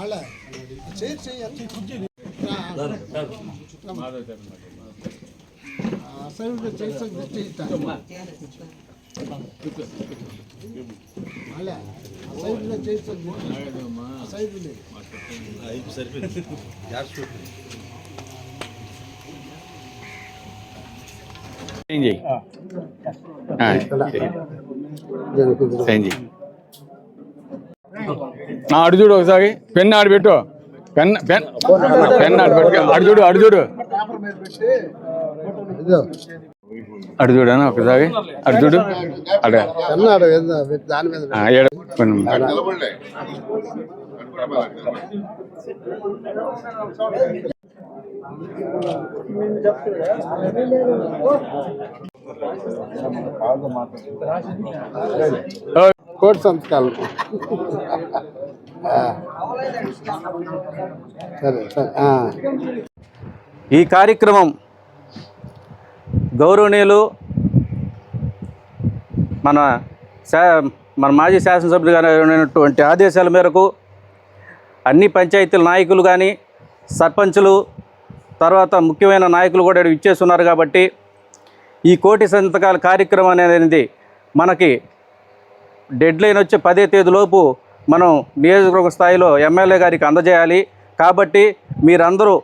మళ్ళా చేయి చెయ్యి సైడ్ చేసి చేయిస్తా మళ్ళా సైడ్లో చేసి సైడ్ సైన్ చేయి ఆ, సైన్ చేయి ఆ, అడు చూడు ఒకసారి. పెన్ ఆడు పెట్టు. పెన్ పెన్ పెన్ ఆడు పెట్టు అడు చూడు అడు చూడు. అడు చూడు అన్న ఒకసారి. అడు చూడు. అడ కోటి ఆ. సరే సరే. ఈ కార్యక్రమం గౌరవనీయులు మన శా మన మాజీ శాసనసభ్యులు గారు అయినటువంటి ఆదేశాల మేరకు అన్ని పంచాయతీల నాయకులు కానీ సర్పంచులు తర్వాత ముఖ్యమైన నాయకులు కూడా ఇచ్చేస్తున్నారు కాబట్టి ఈ కోటి సంతకాల కార్యక్రమం అనేది మనకి డెడ్లైన్ వచ్చే పదే తేదీలోపు మనం నియోజకవర్గ స్థాయిలో ఎమ్మెల్యే గారికి అందజేయాలి. కాబట్టి మీరందరూ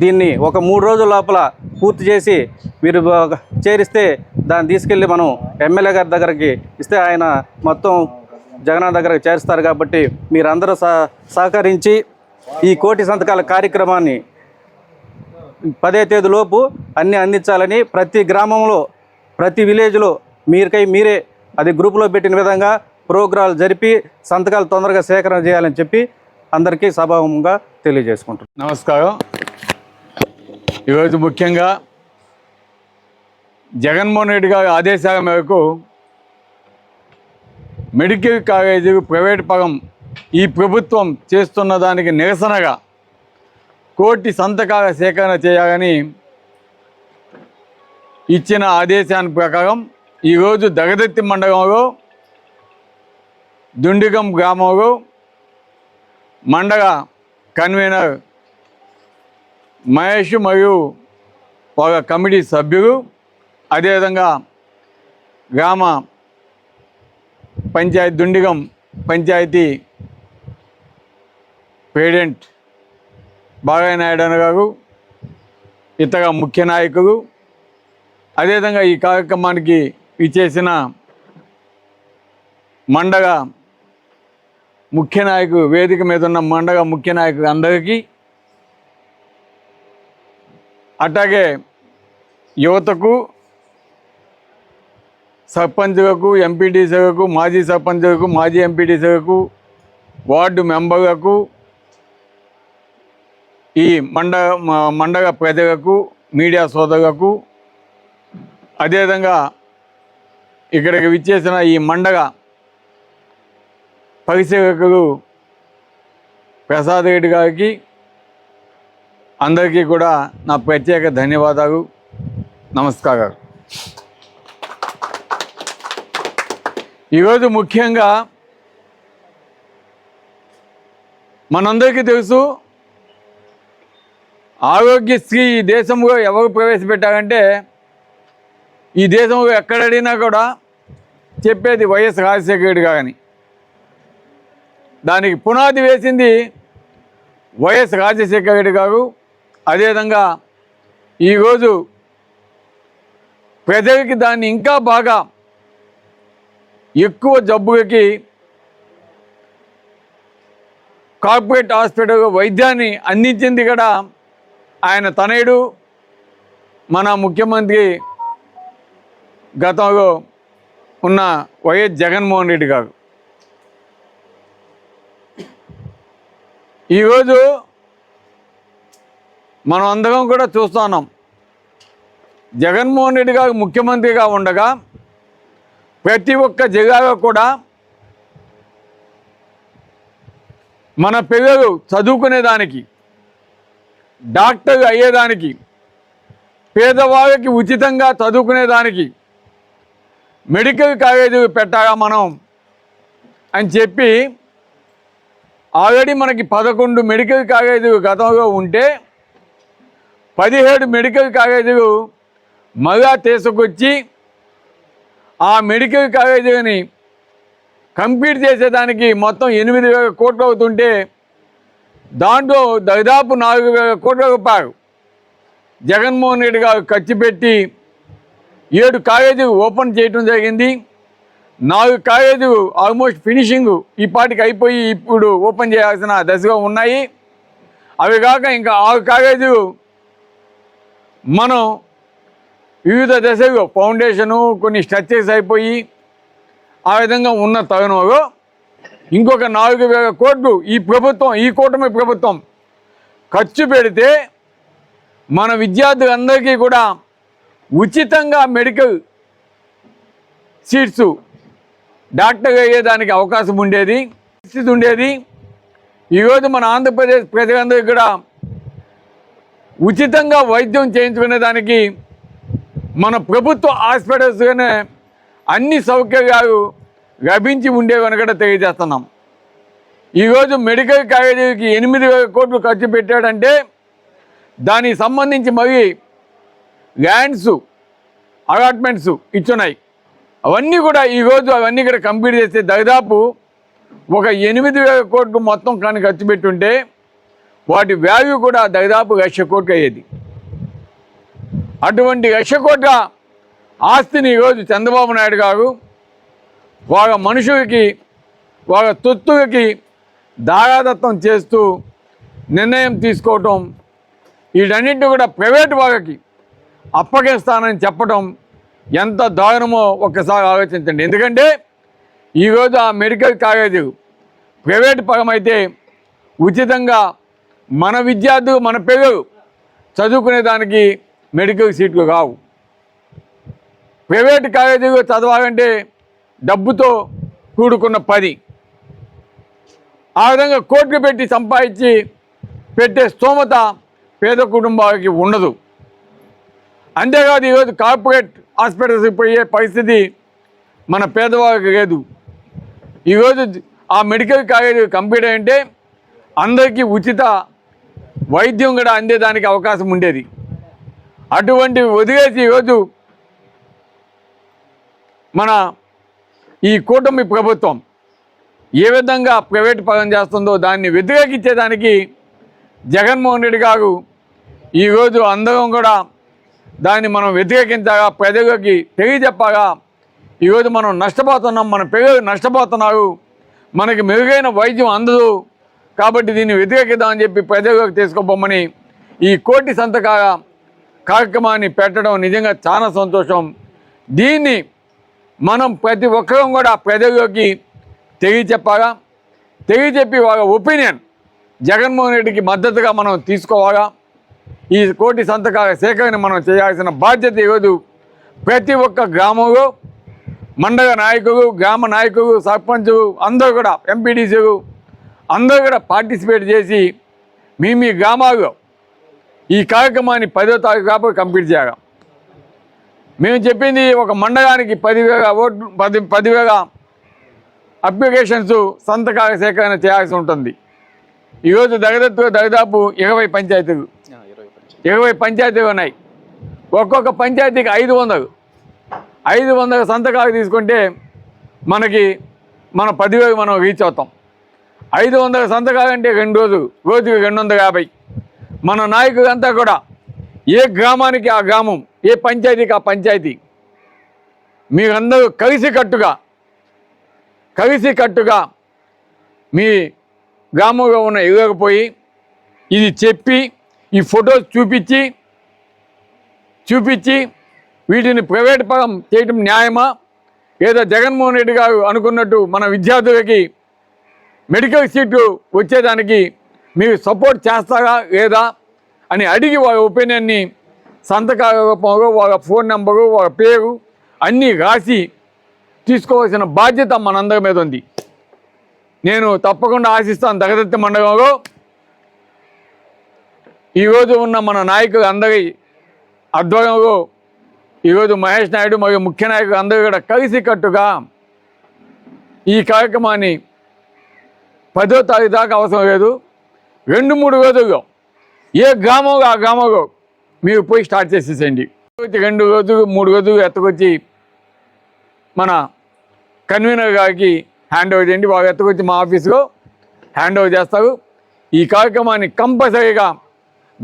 దీన్ని ఒక మూడు రోజుల లోపల పూర్తి చేసి మీరు చేరిస్తే దాన్ని తీసుకెళ్ళి మనం ఎమ్మెల్యే గారి దగ్గరికి ఇస్తే ఆయన మొత్తం జగన్ దగ్గరకు చేరుస్తారు కాబట్టి మీరందరూ సహ సహకరించి ఈ కోటి సంతకాల కార్యక్రమాన్ని పదే తేదీలోపు అన్నీ అందించాలని ప్రతి గ్రామంలో ప్రతి విలేజ్లో మీరికై మీరే అది గ్రూపులో పెట్టిన విధంగా ప్రోగ్రాలు జరిపి సంతకాలు తొందరగా సేకరణ చేయాలని చెప్పి అందరికీ సభాముగా తెలియజేసుకుంటున్నాను నమస్కారం. ఈరోజు ముఖ్యంగా జగన్మోహన్ రెడ్డి గారి ఆదేశాల మేరకు మెడికల్ కాలేజీ ప్రైవేట్ పగం ఈ ప్రభుత్వం చేస్తున్న దానికి నిరసనగా కోటి సంతకాల సేకరణ చేయాలని ఇచ్చిన ఆదేశాన్ని ప్రకారం ఈరోజు దగదత్తి మండలంలో దుండిగం గ్రామంలో మండగ కన్వీనర్ మహేష్ మరియు ఒక కమిటీ సభ్యులు. అదేవిధంగా గ్రామ పంచాయతీ దుండిగం పంచాయతీ ప్రెసిడెంట్ బాగాయ నాయుడు గారు ఇతర ముఖ్య నాయకులు. అదేవిధంగా ఈ కార్యక్రమానికి ఇచ్చేసిన మండగ ముఖ్య నాయకుడు వేదిక మీద ఉన్న మండగ ముఖ్య నాయకుడు అందరికీ అట్లాగే యువతకు సర్పంచులకు ఎంపీటీసీలకు మాజీ సర్పంచులకు మాజీ ఎంపీటీసీలకు వార్డు మెంబర్లకు ఈ మండ మండగ ప్రజలకు మీడియా సోదరులకు అదేవిధంగా ఇక్కడికి విచ్చేసిన ఈ మండగ పరిశీలకులు ప్రసాద్ రెడ్డి గారికి అందరికీ కూడా నా ప్రత్యేక ధన్యవాదాలు. నమస్కారాలు. ఈరోజు ముఖ్యంగా మనందరికీ తెలుసు ఆరోగ్యశ్రీ ఈ దేశంలో ఎవరు ప్రవేశపెట్టారంటే ఈ దేశంలో ఎక్కడ అడిగినా కూడా చెప్పేది వైఎస్ రాజశేఖర రెడ్డి గారని. దానికి పునాది వేసింది వైఎస్ రాజశేఖర రెడ్డి గారు. అదేవిధంగా ఈరోజు ప్రజలకి దాన్ని ఇంకా బాగా ఎక్కువ జబ్బులకి కార్పొరేట్ హాస్పిటల్ వైద్యాన్ని అందించింది కూడా ఆయన తనయుడు. మన ముఖ్యమంత్రి గతంలో ఉన్న వైఎస్ జగన్మోహన్ రెడ్డి గారు. ఈరోజు మనం అందరం కూడా చూస్తున్నాం జగన్మోహన్ రెడ్డి గారు ముఖ్యమంత్రిగా ఉండగా ప్రతి ఒక్క జిల్లాలో కూడా మన పిల్లలు చదువుకునేదానికి డాక్టర్ అయ్యేదానికి పేదవాళ్ళకి ఉచితంగా చదువుకునేదానికి మెడికల్ కాలేజీ పెట్టాలా మనం అని చెప్పి ఆల్రెడీ మనకి పదకొండు మెడికల్ కాలేజీలు గతంలో ఉంటే పదిహేడు మెడికల్ కాలేజీలు మళ్ళా తీసుకొచ్చి ఆ మెడికల్ కాలేజీని కంప్లీట్ చేసేదానికి మొత్తం ఎనిమిది వేల కోట్లు అవుతుంటే దాంట్లో దాదాపు నాలుగు వేల కోట్ల రూపాయలు జగన్మోహన్ రెడ్డి గారు ఖర్చు పెట్టి ఏడు కాలేజీలు ఓపెన్ చేయడం జరిగింది. నాలుగు కాలేజీలు ఆల్మోస్ట్ ఫినిషింగ్ ఈ పాటికి అయిపోయి ఇప్పుడు ఓపెన్ చేయాల్సిన దశగా ఉన్నాయి. అవి కాక ఇంకా ఆరు కాలేజీలు మనం వివిధ దశలు ఫౌండేషను కొన్ని స్ట్రక్చర్స్ అయిపోయి ఆ విధంగా ఉన్న తరుణంలో ఇంకొక నాలుగు వేల కోట్లు ఈ ప్రభుత్వం ఈ కూటమి ప్రభుత్వం ఖర్చు పెడితే మన విద్యార్థులందరికీ కూడా ఉచితంగా మెడికల్ సీట్స్ డాక్టర్ అయ్యేదానికి అవకాశం ఉండేది పరిస్థితి ఉండేది. ఈరోజు మన ఆంధ్రప్రదేశ్ ప్రజలందరూ కూడా ఉచితంగా వైద్యం చేయించుకునే దానికి మన ప్రభుత్వ హాస్పిటల్స్లోనే అన్ని సౌకర్యాలు లభించి ఉండేవని కూడా తెలియజేస్తున్నాం. ఈరోజు మెడికల్ కాలేజీకి ఎనిమిది వేల కోట్లు ఖర్చు పెట్టాడంటే దానికి సంబంధించి మరి ల్యాండ్స్ అలాట్మెంట్స్ ఇచ్చున్నాయి. అవన్నీ కూడా ఈరోజు అవన్నీ కూడా కంప్లీట్ చేస్తే దాదాపు ఒక ఎనిమిది వేల కోట్లు మొత్తం కానీ ఖర్చు పెట్టుంటే వాటి వాల్యూ కూడా దాదాపు లక్ష కోట్లు అయ్యేది. అటువంటి లక్ష కోట్ల ఆస్తిని ఈరోజు చంద్రబాబు నాయుడు గారు వాళ్ళ మనుషులకి వాళ్ళ తొత్తులకి దారాదత్తం చేస్తూ నిర్ణయం తీసుకోవటం వీటన్నింటినీ కూడా ప్రైవేట్ వాళ్ళకి అప్పగిస్తానని చెప్పడం ఎంత దారుణమో ఒక్కసారి ఆలోచించండి. ఎందుకంటే ఈరోజు ఆ మెడికల్ కాలేజీ ప్రైవేట్ పరమైతే ఉచితంగా మన విద్యార్థులు మన పిల్లలు చదువుకునే దానికి మెడికల్ సీట్లు కావు ప్రైవేట్ కాలేజీలో చదవాలంటే డబ్బుతో కూడుకున్న పని. ఆ విధంగా కోట్లు పెట్టి సంపాదించి పెట్టే స్తోమత పేద కుటుంబాలకి ఉండదు. అంతేకాదు ఈరోజు కార్పొరేట్ హాస్పిటల్స్కి పోయే పరిస్థితి మన పేదవాళ్ళకి లేదు. ఈరోజు ఆ మెడికల్ కాలేజీ కంప్లీట్ అంటే అందరికీ ఉచిత వైద్యం కూడా అందేదానికి అవకాశం ఉండేది. అటువంటి వదిలేసి ఈరోజు మన ఈ కూటమి ప్రభుత్వం ఏ విధంగా ప్రైవేట్ పరం చేస్తుందో దాన్ని వ్యతిరేకించేదానికి జగన్మోహన్ రెడ్డి గారు ఈరోజు అందరం కూడా దాన్ని మనం వ్యతిరేకించగా ప్రజలకి తెలియజెప్పగా ఈరోజు మనం నష్టపోతున్నాం మన పిల్లలు నష్టపోతున్నారు మనకి మెరుగైన వైద్యం అందదు కాబట్టి దీన్ని వ్యతిరేకిద్దామని చెప్పి ప్రజలకు తీసుకుపోమని ఈ కోటి సంతకాల కార్యక్రమాన్ని పెట్టడం నిజంగా చాలా సంతోషం. దీన్ని మనం ప్రతి ఒక్కరం కూడా ప్రజల్లోకి తెలియచెప్పాలా తెలియచెప్పి వాళ్ళ ఒపీనియన్ జగన్మోహన్ రెడ్డికి మద్దతుగా మనం తీసుకోవాలా ఈ కోటి సంతకాల సేకరణ మనం చేయాల్సిన బాధ్యత ఈరోజు ప్రతి ఒక్క గ్రామంలో మండల నాయకులు గ్రామ నాయకులు సర్పంచు అందరూ కూడా ఎంపీడీసీలు అందరూ కూడా పార్టిసిపేట్ చేసి మీ మీ గ్రామాల్లో ఈ కార్యక్రమాన్ని పదో తారీఖు కాబట్టి కంప్లీట్ చేయాలి. మేము చెప్పింది ఒక మండలానికి పదివేల ఓట్లు పది పదివేల అప్లికేషన్స్ సంతకాల సేకరణ చేయాల్సి ఉంటుంది. ఈరోజు దగదత్తు దాదాపు ఇరవై పంచాయతీలు. ఇరవై పంచాయతీలు ఉన్నాయి. ఒక్కొక్క పంచాయతీకి ఐదు వందలు. ఐదు వందల సంతకాలు తీసుకుంటే మనకి మన పదివేలు మనం రీచ్ అవుతాం. ఐదు వందల సంతకాలు అంటే రెండు రోజులు రోజుకి రెండు వందల యాభై. మన నాయకులంతా కూడా ఏ గ్రామానికి ఆ గ్రామం ఏ పంచాయతీకి ఆ పంచాయతీ. మీరందరూ కలిసి కట్టుగా కలిసి కట్టుగా మీ గ్రామంలో ఉన్న ఇవ్వకపోయి ఇది చెప్పి ఈ ఫొటోస్ చూపించి చూపించి వీటిని ప్రైవేట్ పరం చేయటం న్యాయమా? లేదా జగన్మోహన్ రెడ్డి గారు అనుకున్నట్టు మన విద్యార్థులకి మెడికల్ సీట్లు వచ్చేదానికి మీరు సపోర్ట్ చేస్తారా లేదా అని అడిగి వాళ్ళ ఒపీనియన్ని సంతకాల రూపంలో వాళ్ళ ఫోన్ నెంబరు వాళ్ళ పేరు అన్నీ రాసి తీసుకోవాల్సిన బాధ్యత మనందరి మీద ఉంది. నేను తప్పకుండా ఆశిస్తాను దగదత్తి మండలంలో ఈరోజు ఉన్న మన నాయకులు అందరి అధ్వర్యంలో ఈరోజు మహేష్ నాయుడు మరియు ముఖ్య నాయకులు అందరూ కూడా కలిసి కట్టుగా ఈ కార్యక్రమాన్ని పదో తారీఖు దాకా అవసరం లేదు. రెండు మూడు రోజుల్లో ఏ గ్రామంలో ఆ గ్రామంలో మీరు పోయి స్టార్ట్ చేసేసేయండి. రెండు రోజులు మూడు రోజులు ఎత్తకొచ్చి మన కన్వీనర్ గారికి హ్యాండ్ ఓవర్ చేయండి. వాళ్ళు ఎత్తకొచ్చి మా ఆఫీస్లో హ్యాండ్ ఓవర్ చేస్తారు. ఈ కార్యక్రమాన్ని కంపల్సరీగా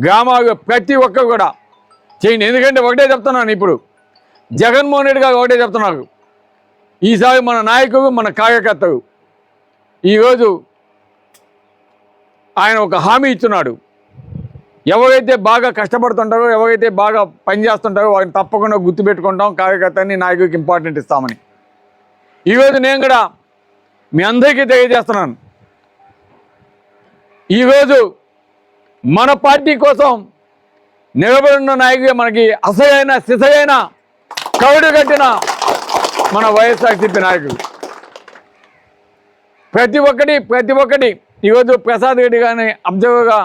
గ్రామాలు ప్రతి ఒక్కరు కూడా చేయండి. ఎందుకంటే ఒకటే చెప్తున్నాను ఇప్పుడు. జగన్మోహన్ రెడ్డి గారు ఒకటే చెప్తున్నారు. ఈసారి మన నాయకుడు మన కార్యకర్తలు. ఈరోజు ఆయన ఒక హామీ ఇస్తున్నాడు ఎవరైతే బాగా కష్టపడుతుంటారో ఎవరైతే బాగా పనిచేస్తుంటారో వారిని తప్పకుండా గుర్తుపెట్టుకుంటాం. కార్యకర్తని నాయకుడికి ఇంపార్టెంట్ ఇస్తామని. ఈరోజు నేను కూడా మీ అందరికీ తెలియజేస్తున్నాను. ఈరోజు మన పార్టీ కోసం నిలబడిన నాయకుడి మనకి అసహైన సిసైన కవుడు కట్టిన మన వైఎస్ఆర్సీపీ నాయకుడు. ప్రతి ఒక్కటి ప్రతి ఒక్కటి ఈరోజు ప్రసాద్ రెడ్డి గారిని అబ్జర్వర్గా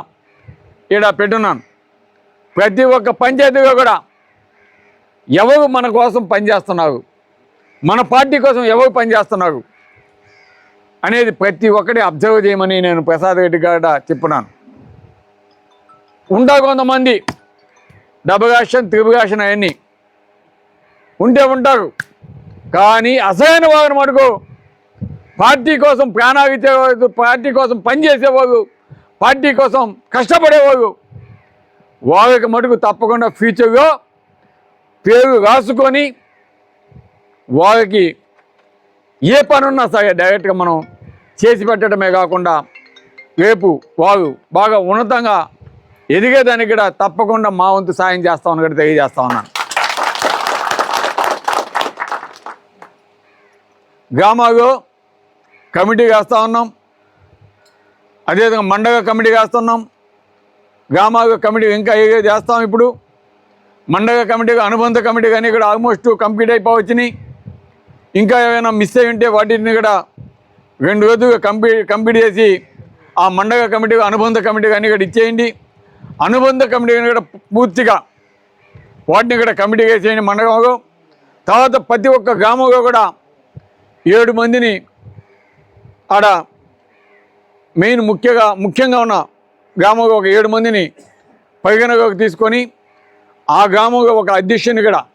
ఇక్కడ పెట్టున్నాను. ప్రతి ఒక్క పంచాయతీగా కూడా ఎవరు మన కోసం పనిచేస్తున్నారు మన పార్టీ కోసం ఎవరు పనిచేస్తున్నారు అనేది ప్రతి ఒక్కటి అబ్జర్వ్ చేయమని నేను ప్రసాద్ రెడ్డి గారు చెప్పున్నాను. ఉంటా కొంతమంది. డబగాషన్ త్రిభుగాషన్ అవన్నీ. ఉంటే ఉంటారు. కానీ అసలైన వారిని మటుకు పార్టీ కోసం ప్రాణాలు ఇచ్చేవారు పార్టీ కోసం పనిచేసేవారు పార్టీ కోసం కష్టపడేవారు వాళ్ళకి మటుకు తప్పకుండా ఫ్యూచర్లో పేరు రాసుకొని వాళ్ళకి ఏ పని ఉన్నా సరే డైరెక్ట్గా మనం చేసి పెట్టడమే కాకుండా రేపు వారు బాగా ఉన్నతంగా ఎదిగేదానికి కూడా తప్పకుండా మా వంతు సాయం చేస్తామని కూడా తెలియజేస్తా ఉన్నాను గ్రామాల్లో కమిటీ వేస్తూ ఉన్నాం. అదేవిధంగా మండగ కమిటీ వేస్తున్నాం గ్రామాలు కమిటీ ఇంకా ఏ చేస్తాం ఇప్పుడు. మండగ కమిటీ అనుబంధ కమిటీ కానీ ఇక్కడ ఆల్మోస్ట్ కంప్లీట్ అయిపోవచ్చుని ఇంకా ఏమైనా మిస్ అయి ఉంటే వాటిని కూడా రెండు రోజులుగా కంప్లీట్ కంప్లీట్ చేసి ఆ మండగ కమిటీ అనుబంధ కమిటీ కానీ ఇక్కడ ఇచ్చేయండి. అనుబంధ కమిటీ కూడా పూర్తిగా వాటిని కూడా కమిటీగా చేయని మండగంలో తర్వాత ప్రతి ఒక్క గ్రామంలో కూడా ఏడు మందిని ఆడ మెయిన్ ముఖ్యంగా ముఖ్యంగా ఉన్న గ్రామంలో ఒక ఏడు మందిని పరిగణలోకి తీసుకొని ఆ గ్రామంలో ఒక అధ్యక్షుని కూడా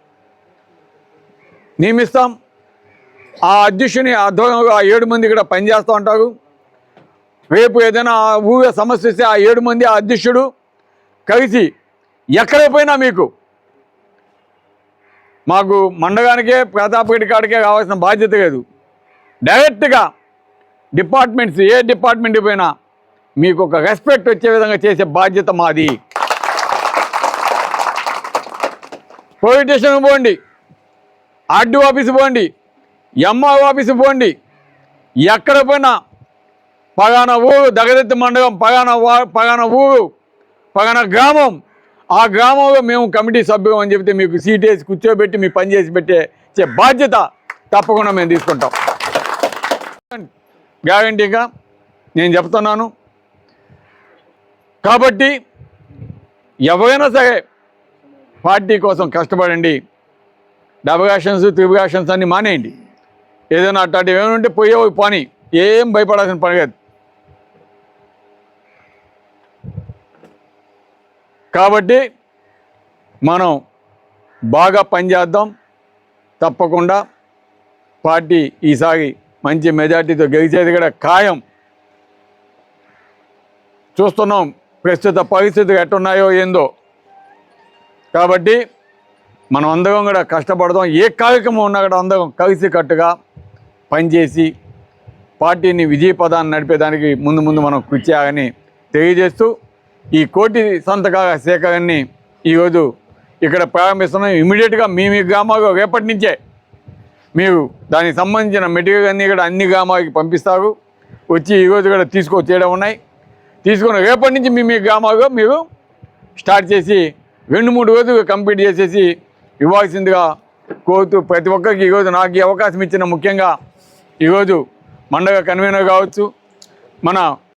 నియమిస్తాం. ఆ అధ్యక్షుని ఆధ్వర్యంలో ఆ ఏడు మంది కూడా పనిచేస్తూ ఉంటారు. రేపు ఏదైనా ఆ సమస్య వస్తే ఆ ఏడు మంది ఆ అధ్యక్షుడు కలిసి ఎక్కడైపోయినా మీకు మాకు మండగానికే ప్రతాపరెడ్డి కాడికే కావాల్సిన బాధ్యత లేదు. డైరెక్ట్గా డిపార్ట్మెంట్స్ ఏ డిపార్ట్మెంట్ పోయినా మీకు ఒక రెస్పెక్ట్ వచ్చే విధంగా చేసే బాధ్యత మాది. పోలీస్ స్టేషన్కి పోండి ఆర్డీ ఆఫీస్ పోండి ఎంఆర్ ఆఫీస్ పోండి. ఎక్కడ పోయినా పగాన ఊరు దగదెత్తి మండలం పగాన వా పగాన ఊరు పగాన గ్రామం. ఆ గ్రామంలో మేము కమిటీ సభ్యులం అని చెప్తే మీకు సీట్ వేసి కూర్చోబెట్టి మీ పని చేసి పెట్టే బాధ్యత తప్పకుండా మేము తీసుకుంటాం. గ్యారంటీగా నేను చెప్తున్నాను. కాబట్టి ఎవరైనా సరే పార్టీ కోసం కష్టపడండి. డబగాషన్స్ త్రిబుగాషన్స్ అన్నీ మానేయండి. ఏదైనా అట్లాంటివి ఏమైనా ఉంటే పోయే పని. ఏం భయపడాల్సిన పని కాదు కాబట్టి మనం బాగా పనిచేద్దాం. తప్పకుండా పార్టీ ఈసారి మంచి మెజార్టీతో గెలిచేది కూడా ఖాయం. చూస్తున్నాం ప్రస్తుత పరిస్థితులు ఎట్టున్నాయో ఏందో. కాబట్టి మనం అందరం కూడా కష్టపడదాం. ఏ కార్యక్రమం ఉన్నా కూడా అందరం కలిసి కట్టుగా పనిచేసి పార్టీని విజయపదాన్ని నడిపేదానికి ముందు ముందు మనం కృషి చేయాలని తెలియజేస్తూ ఈ కోటి సంతకాల సేకరణని ఈరోజు ఇక్కడ ప్రారంభిస్తున్నాం. ఇమీడియట్గా మీ మీ గ్రామాల్లో రేపటి నుంచే మీరు దానికి సంబంధించిన మెటీరియల్ అన్నీ కూడా అన్ని గ్రామాలకి పంపిస్తారు. వచ్చి ఈరోజు కూడా తీసుకొచ్చేయడం ఉన్నాయి. తీసుకుని రేపటి నుంచి మీ మీ గ్రామాల్లో మీరు స్టార్ట్ చేసి రెండు మూడు రోజులు కంప్లీట్ చేసేసి ఇవ్వాల్సిందిగా కోరుతూ ప్రతి ఒక్కరికి ఈరోజు నాకు ఈ అవకాశం ఇచ్చిన ముఖ్యంగా ఈరోజు మండగ కన్వీనర్ కావచ్చు మన